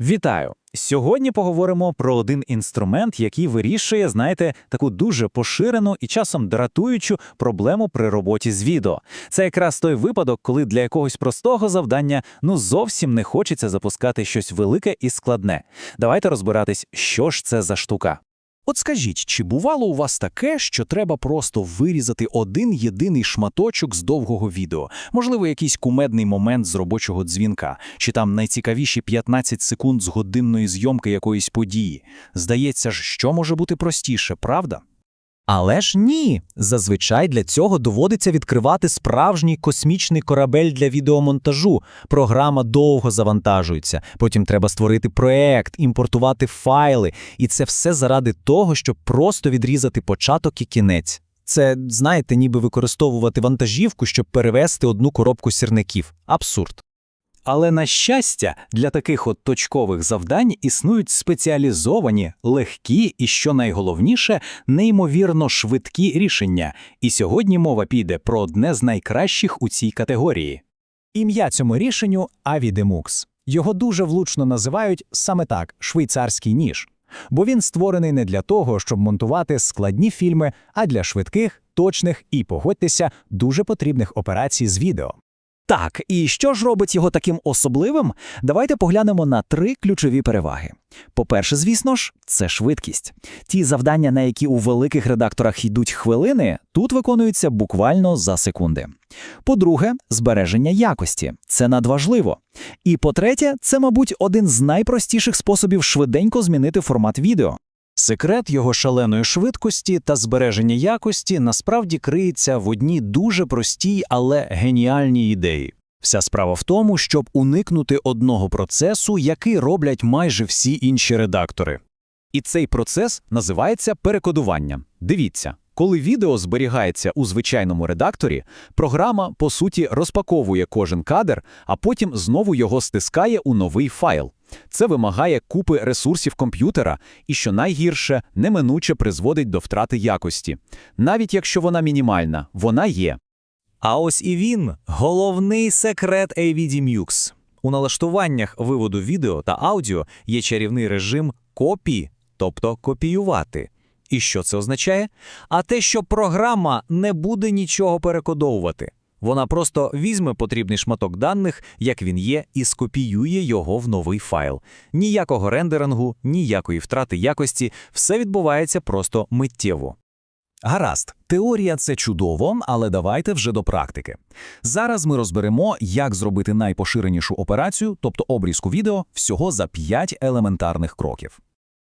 Вітаю! Сьогодні поговоримо про один інструмент, який вирішує, знаєте, таку дуже поширену і часом дратуючу проблему при роботі з відео. Це якраз той випадок, коли для якогось простого завдання ну зовсім не хочеться запускати щось велике і складне. Давайте розбиратись, що ж це за штука. От скажіть, чи бувало у вас таке, що треба просто вирізати один єдиний шматочок з довгого відео? Можливо, якийсь кумедний момент з робочого дзвінка, чи там найцікавіші 15 секунд з годинної зйомки якоїсь події. Здається ж, що може бути простіше, правда? Але ж ні. Зазвичай для цього доводиться відкривати справжній космічний корабель для відеомонтажу. Програма довго завантажується. Потім треба створити проект, імпортувати файли. І це все заради того, щоб просто відрізати початок і кінець. Це, знаєте, ніби використовувати вантажівку, щоб перевезти одну коробку сірників. Абсурд. Але на щастя, для таких от точкових завдань існують спеціалізовані, легкі і, що найголовніше, неймовірно швидкі рішення. І сьогодні мова піде про одне з найкращих у цій категорії. Ім'я цьому рішенню Avidemux. Його дуже влучно називають саме так швейцарський ніж. Бо він створений не для того, щоб монтувати складні фільми, а для швидких, точних і, погодьтеся, дуже потрібних операцій з відео. Так, і що ж робить його таким особливим? Давайте поглянемо на три ключові переваги. По-перше, звісно ж, це швидкість. Ті завдання, на які у великих редакторах йдуть хвилини, тут виконуються буквально за секунди. По-друге, збереження якості це надважливо. І по-третє, це, мабуть, один з найпростіших способів швиденько змінити формат відео. Секрет його шаленої швидкості та збереження якості насправді криється в одній дуже простій, але геніальній ідеї. Вся справа в тому, щоб уникнути одного процесу, який роблять майже всі інші редактори. І цей процес називається перекодування. Дивіться, коли відео зберігається у звичайному редакторі, програма, по суті, розпаковує кожен кадр, а потім знову його стискає у новий файл. Це вимагає купи ресурсів комп'ютера і, що найгірше, неминуче призводить до втрати якості. Навіть якщо вона мінімальна, вона є. А ось і він головний секрет AVD-Mux. У налаштуваннях виводу відео та аудіо є чарівний режим копії, тобто копіювати. І що це означає? А те, що програма не буде нічого перекодовувати. Вона просто візьме потрібний шматок даних, як він є, і скопіює його в новий файл. Ніякого рендерингу, ніякої втрати якості, все відбувається просто миттєво. Гаразд, теорія це чудово, але давайте вже до практики. Зараз ми розберемо, як зробити найпоширенішу операцію, тобто обрізку відео, всього за 5 елементарних кроків.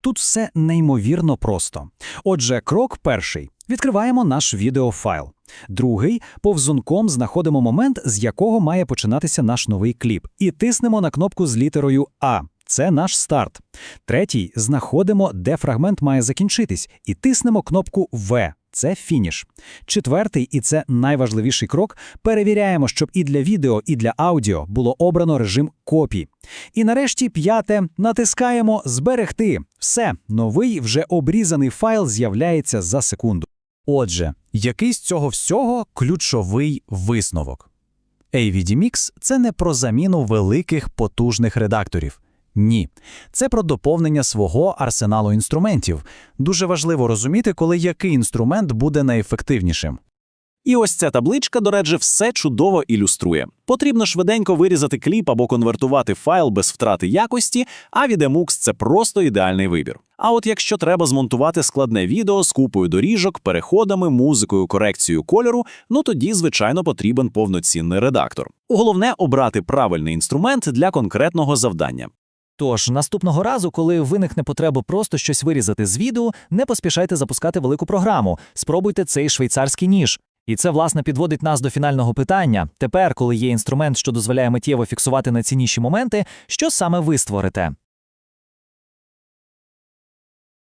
Тут все неймовірно просто. Отже, крок перший. Відкриваємо наш відеофайл. Другий повзунком знаходимо момент, з якого має починатися наш новий кліп, і тиснемо на кнопку з літерою А. Це наш старт. Третій знаходимо, де фрагмент має закінчитись, і тиснемо кнопку В. Це фініш. Четвертий, і це найважливіший крок, перевіряємо, щоб і для відео, і для аудіо було обрано режим копій. І нарешті п'яте натискаємо Зберегти. Все, новий вже обрізаний файл з'являється за секунду. Отже, який з цього всього ключовий висновок? AVDMix – це не про заміну великих потужних редакторів. Ні, це про доповнення свого арсеналу інструментів. Дуже важливо розуміти, коли який інструмент буде найефективнішим. І ось ця табличка, до речі, все чудово ілюструє. Потрібно швиденько вирізати кліп або конвертувати файл без втрати якості, а VideoMux – це просто ідеальний вибір. А от якщо треба змонтувати складне відео з купою доріжок, переходами, музикою, корекцією кольору, ну тоді, звичайно, потрібен повноцінний редактор. Головне обрати правильний інструмент для конкретного завдання. Тож наступного разу, коли виникне потреба просто щось вирізати з відео, не поспішайте запускати велику програму. Спробуйте цей швейцарський ніж. І це, власне, підводить нас до фінального питання. Тепер, коли є інструмент, що дозволяє миттєво фіксувати найцінніші моменти, що саме ви створите?